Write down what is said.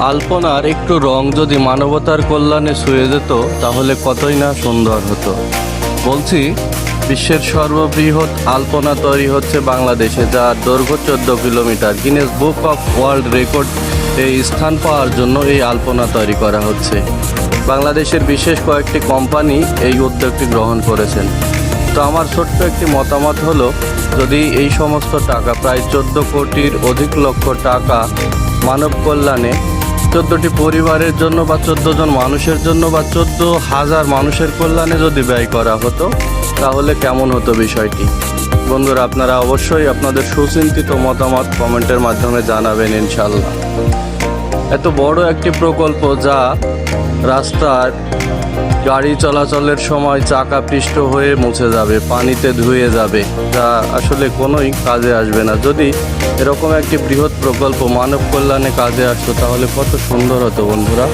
আলপনার একটু রং যদি মানবতার কল্যাণে ছুঁয়ে যেত, তাহলে কতই না সুন্দর হতো। বলছি, বিশ্বের সর্ববৃহৎ আলপনা তৈরি হচ্ছে বাংলাদেশে যার দৈর্ঘ্য চোদ্দ kilometre. Guinness book of world record এই স্থান পাওয়ার জন্য এই আলপনা তৈরি করা হচ্ছে। বাংলাদেশের বিশেষ কয়েকটি কোম্পানি এই উদ্যোগটি গ্রহণ করেছেন। তো আমার ছোট্ট একটি মতামত হলো, যদি এই সমস্ত টাকা, প্রায় চোদ্দ কোটির অধিক লক্ষ টাকা মানব কল্যাণে চোদ্দটি পরিবারের জন্য বা চোদ্দ জন মানুষের জন্য বা চোদ্দ হাজার মানুষের কল্যাণে যদি ব্যয় করা হতো, তাহলে কেমন হতো বিষয়টি? বন্ধুরা, আপনারা অবশ্যই আপনাদের সুচিন্তিত মতামত কমেন্টের মাধ্যমে জানাবেন ইনশাল্লাহ এত বড় একটি প্রকল্প যা রাস্তার গাড়ি চলাচলের সময় চাকা পৃষ্ঠ হয়ে মুছে যাবে, পানিতে ধুয়ে যাবে, যা আসলে কোনোই কাজে আসবে না। যদি এরকম একটি বৃহৎ প্রকল্প মানব কল্যাণে কাজে আসতো, তাহলে কত সুন্দর হতো বন্ধুরা।